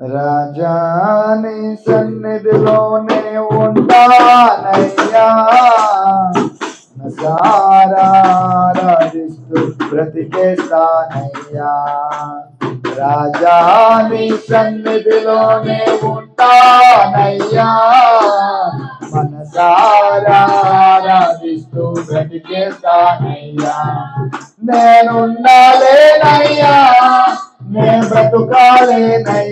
రాజాని సన్నిధిలోనే ఉంటానయ్యా సారాధిస్తూ బ్రతికేస్తానయ్యా. రాజాని సన్నిధిలోనే ఉంటానయ్యా మనసారాధిస్తూ బ్రతికేస్తానయ్యా. నేనుండాలేనయ్యా. నే బ్రతుకాలేనయ్యా.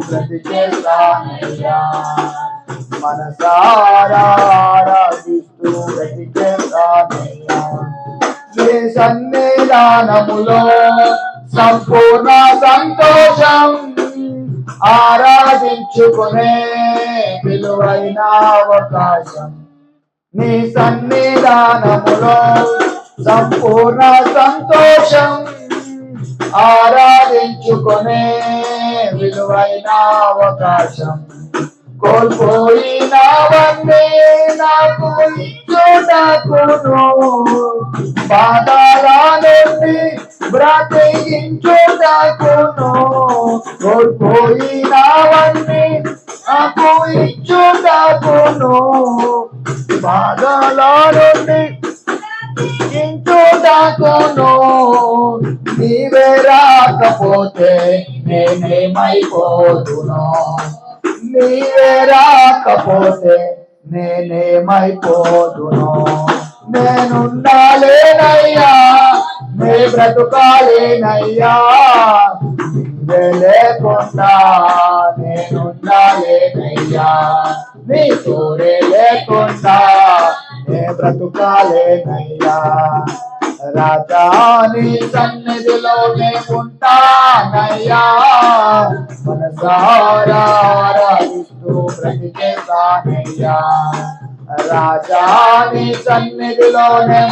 మనసారాధిస్తూ బ్రతికేస్తానయ్యా మనసారాధిస్తూ బ్రతికేస్తానయ్యా నీ సన్నిధానములో సంపూర్ణ సంతోషం ఆరాధించుకునే విలువైన అవకాశం. నీ సన్నిధానములో సంపూర్ణ సంతోషం ఆరాధించుకునే విలువైన అవకాశం కోల్పోయినవన్నీ నాకు ఇచ్చుటకును. పాదాల నుండి బ్రతికించుటకును. కోల్పోయినవన్నీ నాకు ఇచ్చుటకును. పాదాల నుండి ఇంచుటకును నీవే రాకపోతే నేనేమైపోతును నీవే రాకపోతే నేనేమైపోతును నేనుండాలేనయ్యా నే బ్రతుకాలేనయ్యా. నీవే లేకుండా నేనుండాలేనయ్యా. నీ తోడే లేకుండా నే బ్రతుకాలేనయ్యా. రాజా నీ సన్నిధిలోనే ఉంటానయ్యా. మనసారాధిస్తూ బ్రతికేసానయ్యా రాజా నీ సన్నిధిలోనే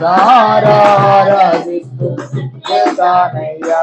సారాధిస్తూ బ్రతికేసానయ్యా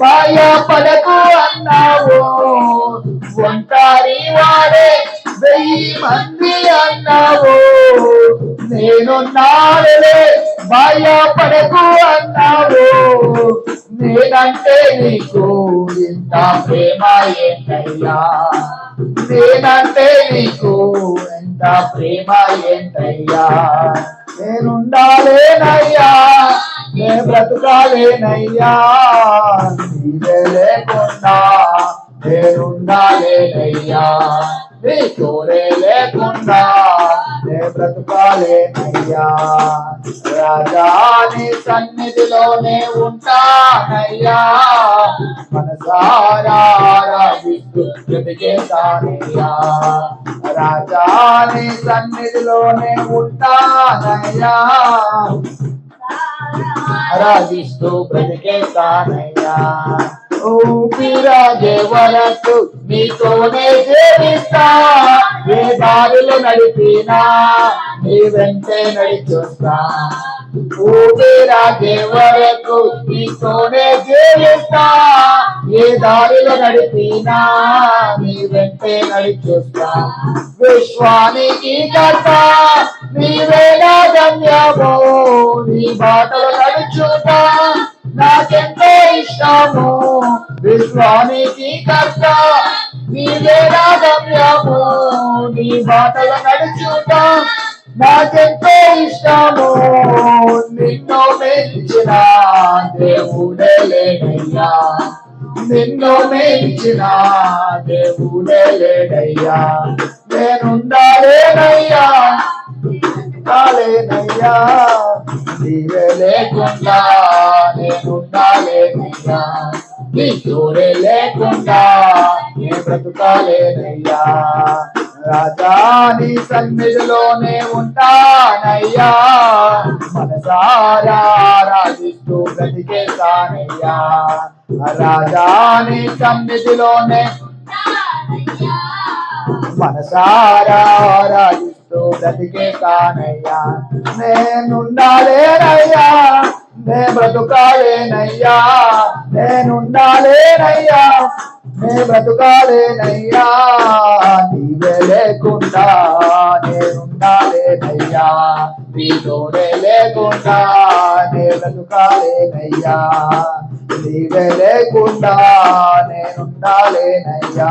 భయపడకు అన్నావు. ఒంటారి వాడే వెయ్యి మంది అన్నావు. నేను నాలుగే భయపడకు అన్నావు. నేనంటే నీకు ఇంత ప్రేమ ఏంటయ్యా? నేనంటే నీకు ఎంత ప్రేమ ఏంటయ్యా? నేనుండాలేనయ్యా నేను బ్రతకాలేనయ్యా. నీవే లేకుండా నేనుండాలేనయ్యా నీ తోడే లేకుండా నే బ్రతకాలేనయ్యా రాజాని సన్నిధిలోనే ఉంటానయ్యా. మనసారాధిస్తూ బ్రతికేతానయ్యా. రాజా సన్నిధిలోనే ఉంటానయ్యా. ఆరాధిస్తూ బ్రతికేతానయ్యా. ఊపిరాజే వరకు నీతోనే జీవిస్తా. ఏ దారిలో నడిపినా నీ వెంటే నడిచొస్తా. ఊపిరాజే వరకు నీతోనే జీవిస్తా. ఏ దారిలో నడిపినా నీ వెంటే నడిచొస్తా. విశ్వానికి కర్త నీ నా గమ్యము. నీ బాటలు నడుచుతా నాకెంతో ఇష్టము. విశ్వానికి కష్ట నీవే నా గమ్యము నీ బాటలు నడుచుతా నాకెంతో ఇష్టము. నిన్ను మెచ్చిన దేవుడలేనయ్యా నిన్ను మించిన దేవుడలేడయ్యా నేనుండాలేనయ్యా. కాలేనయ్యా నీవే లేకుండా నేనుండాలేనయ్యా నీ తోడే లేకుండా నే బ్రతుకాలేనయ్యా. రాజా నీ సన్నిధిలోనే ఉంటానయ్యా. మనసారా రాజిస్తూ బ్రతికేశానయ్యా రాజా నీ సన్నిధిలోనే మనసారా రాజిస్తూ బ్రతికేశానయ్యా నేనుండాలేనయ్యా. నే బ్రతుకాలేనయ్యా నేనుండాలేనయ్యా నే బ్రతుకాలేనయ్యా నీవే లేకుండా నేనుండాలేనయ్యా నీతోడే లేకుండా నే బ్రతుకాలేనయ్యా నీవే లేకుండా నేనుండాలేనయ్యా